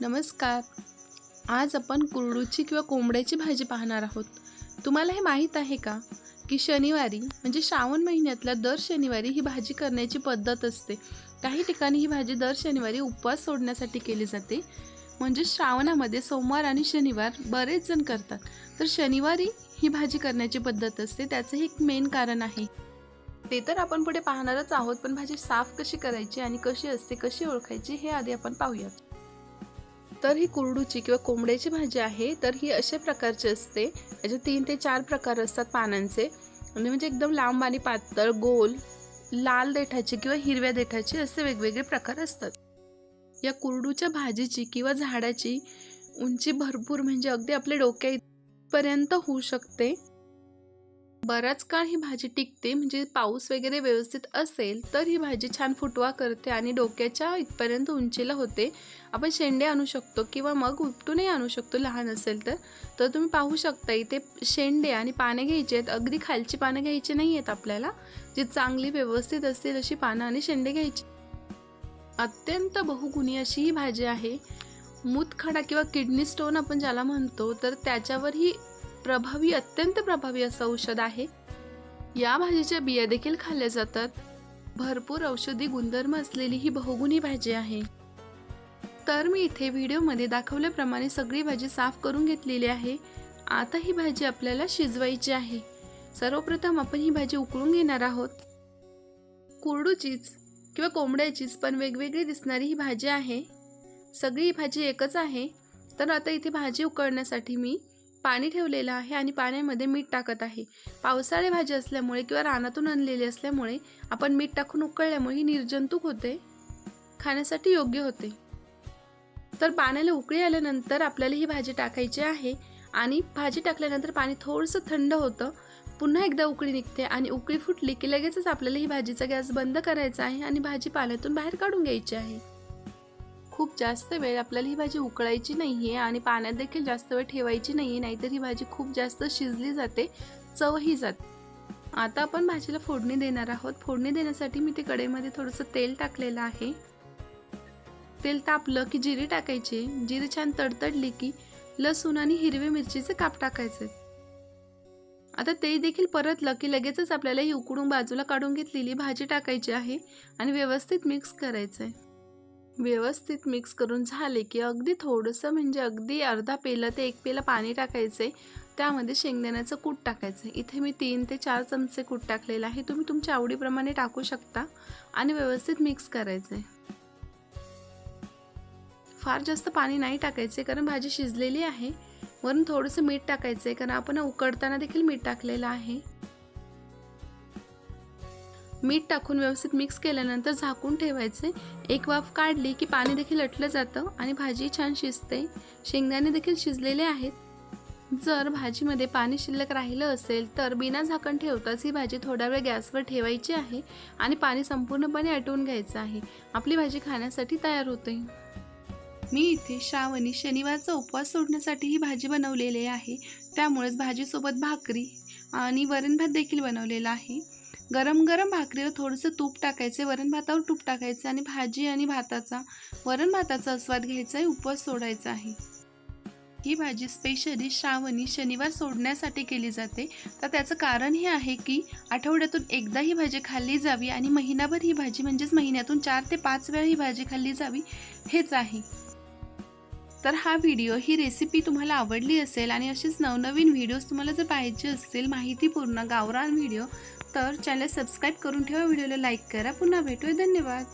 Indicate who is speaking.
Speaker 1: नमस्कार. आज आपण कुरडूची किंवा कोंबड्याची भाजी पाहणार आहोत. तुम्हाला हे माहीत आहे का? की शनिवारी म्हणजे श्रावण महिन्यातल्या दर शनिवारी ही भाजी करण्याची पद्धत असते. काही ठिकाणी ही भाजी दर शनिवारी उपवास सोडण्यासाठी केली जाते. म्हणजे श्रावणामध्ये सोमवार आणि शनिवार बरेच जण करतात. तर शनिवारी ही भाजी करण्याची पद्धत असते त्याचं हे एक मेन कारण आहे. ते तर आपण पुढे पाहणारच आहोत पण भाजी साफ कशी करायची आणि कशी असते कशी ओळखायची हे आधी आपण पाहूयात. तर ही कुरडूची किंवा कोंबड्याची भाजी आहे तर ही अशा प्रकारची असते. याचे तीन ते चार प्रकार असतात पानांचे. आणि म्हणजे एकदम लांब आणि पातळ गोल लाल देठाची किंवा हिरव्या देठाची असे वेगवेगळे प्रकार असतात. या कुरडूच्या भाजीची किंवा झाडाची उंची भरपूर म्हणजे अगदी आपल्या डोक्या इथपर्यंत होऊ शकते. बराच काळ ही भाजी टिकते म्हणजे पाऊस वगैरे व्यवस्थित असेल तर ही भाजी छान फुटवा करते आणि डोक्याच्या इथपर्यंत उंचीला होते. आपण शेंडे आणू शकतो किंवा मग उपटूनही आणू शकतो लहान असेल तर. तर तुम्ही पाहू शकता इथे शेंडे आणि पाने घ्यायचे आहेत. अगदी खालची पानं घ्यायची नाही आहेत आपल्याला. जी चांगली व्यवस्थित असतील अशी पानं आणि शेंडे घ्यायची. अत्यंत बहुगुणी अशी ही भाजी आहे. मूतखडा किंवा किडनी स्टोन आपण ज्याला म्हणतो तर त्याच्यावर ही प्रभावी अत्यंत प्रभावी असं औषध आहे. या भाजीच्या बिया देखील खाल्ल्या जातात. भरपूर औषधी गुणधर्म असलेली ही बहुगुणी भाजी आहे. तर मी इथे व्हिडिओमध्ये दाखवल्याप्रमाणे सगळी भाजी साफ करून घेतलेली आहे. आता ही भाजी आपल्याला शिजवायची आहे. सर्वप्रथम आपण ही भाजी उकळून घेणार आहोत. कुरडूचीच किंवा कोंबड्याचीच पण वेगवेगळी दिसणारी ही भाजी आहे. सगळी ही भाजी एकच आहे. तर आता इथे भाजी उकळण्यासाठी मी पाणी ठेवलेलं आहे आणि पाण्यामध्ये मीठ टाकत आहे. पावसाळी भाजी असल्यामुळे किंवा रानातून आणलेली असल्यामुळे आपण मीठ टाकून उकळल्यामुळे ही निर्जंतुक होते. खाण्यासाठी योग्य होते. तर पाण्याला उकळी आल्यानंतर आपल्याला ही भाजी टाकायची आहे आणि भाजी टाकल्यानंतर पाणी थोडंसं थंड होतं. पुन्हा एकदा उकळी निघते आणि उकळी फुटली की लगेचच आपल्याला ही भाजीचा गॅस बंद करायचा आहे आणि भाजी पाण्यातून बाहेर काढून घ्यायची आहे. खूप जास्त वेळ आपल्याला ही भाजी उकळायची नाही आहे आणि पाण्यात देखील जास्त वेळ ठेवायची नाही आहे नाहीतर ही भाजी खूप जास्त शिजली जाते चवही जाते. आता आपण भाजीला फोडणी देणार आहोत. फोडणी देण्यासाठी मी ते कडेमध्ये थोडंसं तेल टाकलेलं आहे. तेल तापलं की जिरे टाकायचे. जिरे छान तडतडली की लसूण आणि हिरवी मिरचीचे काप टाकायचे. आता ते देखील परतलं की लगेचच आपल्याला ही उकडून बाजूला काढून घेतलेली भाजी टाकायची आहे आणि व्यवस्थित मिक्स करायचं आहे व्यवस्थित मिक्स करून झाले की अगदी थोडंसं म्हणजे अगदी अर्धा पेला ते एक पेला पाणी टाकायचं आहे त्यामध्ये शेंगदाण्याचं कूट टाकायचं इथे मी तीन ते चार चमचे कूट टाकलेलं आहे. तुम्ही तुमच्या आवडीप्रमाणे टाकू शकता आणि व्यवस्थित मिक्स करायचं आहे फार जास्त पाणी नाही टाकायचे कारण भाजी शिजलेली आहे. वरून थोडंसं मीठ टाकायचं आहे कारण आपण उकडताना देखील मीठ टाकलेलं आहे. मीठ टाकून व्यवस्थित मिक्स केल्यानंतर झाकून ठेवायचे. एक वाफ काढली की पाणी देखील अटलं जातं आणि भाजी छान शिजते. शेंगदाणे देखील शिजलेले आहेत. जर भाजीमध्ये पाणी शिल्लक राहिलं असेल तर बिना झाकण ठेवताच ही भाजी थोडा वेळ गॅसवर ठेवायची आहे आणि पाणी संपूर्णपणे आटवून घ्यायचं आहे. आपली भाजी खाण्यासाठी तयार होते. मी इथे श्रावणी शनिवारचा उपवास सोडण्यासाठी ही भाजी बनवलेली आहे. त्यामुळेच भाजीसोबत भाकरी आणि वरण भात देखील बनवलेला आहे. गरम गरम भाकरीवर थोडंसं तूप टाकायचं वरण भातावर तूप टाकायचं आणि भाजी आणि भाताचा वरण भाताचा आस्वाद घ्यायचा आहे उपवास सोडायचा आहे. ही भाजी स्पेशली श्रावणी शनिवार सोडण्यासाठी केली जाते. तर त्याचं कारण हे आहे की आठवड्यातून एकदा ही भाजी खाल्ली जावी आणि महिनाभर ही भाजी म्हणजेच महिन्यातून चार ते पाच वेळा ही भाजी खाल्ली जावी हेच आहे. तर हा व्हिडिओ ही रेसिपी तुम्हाला आवडली असेल आणि असेच नवनवीन व्हिडिओज तुम्हाला जर पाहिजे असतील माहितीपूर्ण गावरान व्हिडिओ तर चॅनल सबस्क्राईब करून ठेवा. व्हिडिओला लाईक करा. पुन्हा भेटूया. धन्यवाद.